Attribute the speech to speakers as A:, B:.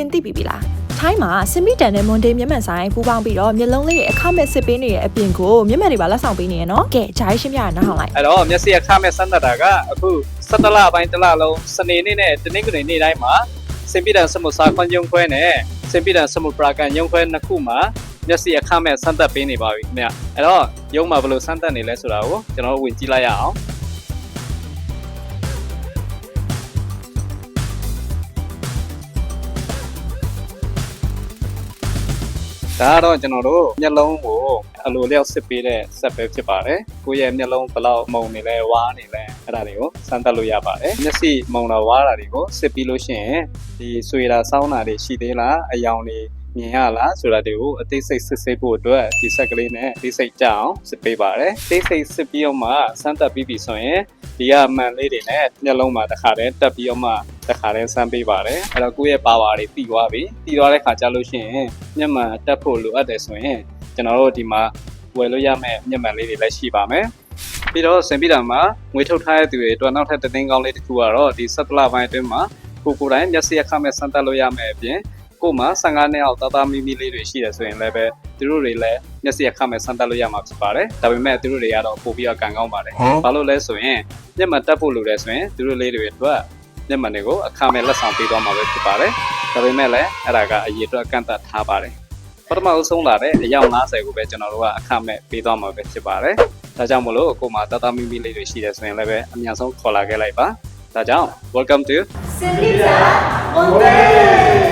A: တင်သိပြီပြီလားထိုင်းမှာစင်မီတန်နဲ့မွန်ဒေးမျက်မှန်ဆိုင်ပူးပေါင်းပြီးတော့မျက်လုံးလေးရဲ့အခမဲ့စစ်ပေးနေတဲ့အပြင်ကိုမျက်မှန်တွေပါလက်ဆောင်ပေးနေရနော်ကဲဂျာရီရှင်းပြရအောင်လိုက်
B: အဲ့တော့မျက်စိအခမဲ့စမ်းသပ်တာကအခု17လပိုင်းတစ်လလုံးစနေနေ့နဲ့တနင်္ဂနွေနေ့တိုင်းမှာစင်ပိတန်စမှုစာခွန်ယုံခွဲနဲ့စင်ပိတန်စမှုပရာကန်ယုံခွဲနှစ်ခုမှာမျက်စိအခမဲ့စမ်းသပ်ပေးနေပါပြီခင်ဗျအဲ့တော့ယုံမှာဘယ်လိုစမ်းသပ်နေလဲဆိုတာကိုကျွန်တော်တို့ဝင်ကြည့်လိုက်ရအောင် ဒါကတော့ကျွန်တော်တို့မျက်လုံးကိုအလိုလျောက်စစ်ပေးတဲ့ဆက်ပဲဖြစ်ပါတယ်။ကိုယ့်ရဲ့မျက်လုံးဘယ်လောက်မုံနေလဲဝါးနေလဲအဲ့ဒါတွေကိုစမ်းသပ်လို့ရပါတယ်။မျက်စိမုံတာဝါးတာတွေကိုစစ်ပြီးလို့ရှိရင်ဒီဆွေတာစောင်းတာတွေရှိသေးလားအယောင်တွေ မြင်ရလားဆိုတာတွေကိုအသေးစိတ်စစ်ဆေးဖို့အတွက်ဒီဆက်ကလေးနဲ့အသေးစိတ်ကြအောင်စစ်ပေးပါတယ်။အသေးစိတ်စစ်ပြီးတော့မှစမ်းသပ်ပြီးပြီဆိုရင်ဒီကမှန်လေးတွေနဲ့မျက်လုံးမှာတစ်ခါတည်းတက်ပြီးတော့မှတစ်ခါတည်းစမ်းပေးပါတယ်။အဲ့တော့ကိုယ့်ရဲ့ပါဝါတွေပြီးသွားပြီ။ပြီးသွားတဲ့ခါကျလို့ရှိရင်မျက်မှန်တက်ဖို့လိုအပ်တယ်ဆိုရင်ကျွန်တော်တို့ဒီမှာဝယ်လို့ရမယ့်မျက်မှန်လေးတွေလည်းရှိပါမယ်။ပြီးတော့စင်ပြတာမှာငွေထုတ်ထားတဲ့သူတွေအတွက်နောက်ထပ်သတင်းကောင်းလေးတစ်ခုကတော့ဒီဆက်တလပိုင်းအတွင်းမှာကိုကိုယ်တိုင်မျက်စိအခမဲ့စမ်းသပ်လို့ရမယ့်အပြင် ကို့မှာ15နှစ်အောက်သားသားမီမီလေးတွေရှိတယ်ဆိုရင်လည်းပဲသူတို့တွေလည်းမျက်စိအခမဲ့စမ်းသပ်လို့ရမှာဖြစ်ပါတယ်။ဒါပေမဲ့သူတို့တွေကတော့ပို့ပြီးတော့ကန်ကောင်းပါတယ်။ဘာလို့လဲဆိုရင်မျက်မှန်တက်ဖို့လိုတယ်ဆိုရင်သူတို့လေးတွေအတွက်မျက်မှန်တွေကိုအခမဲ့လက်ဆောင်ပေးသွားမှာပဲဖြစ်ပါတယ်။ဒါပေမဲ့လည်းအဲ့ဒါကအရေးအတွက်ကန့်သတ်ထားပါတယ်။ပထမအဆုံးလာတဲ့အယောက်90ကိုပဲကျွန်တော်တို့ကအခမဲ့ပေးသွားမှာပဲဖြစ်ပါတယ်။ဒါကြောင့်မလို့ကို့မှာသားသားမီမီလေးတွေရှိတယ်ဆိုရင်လည်းပဲအများဆုံးခေါ်လာခဲ့လိုက်ပါ။ဒါကြောင့် welcome to
C: Sindita Monday!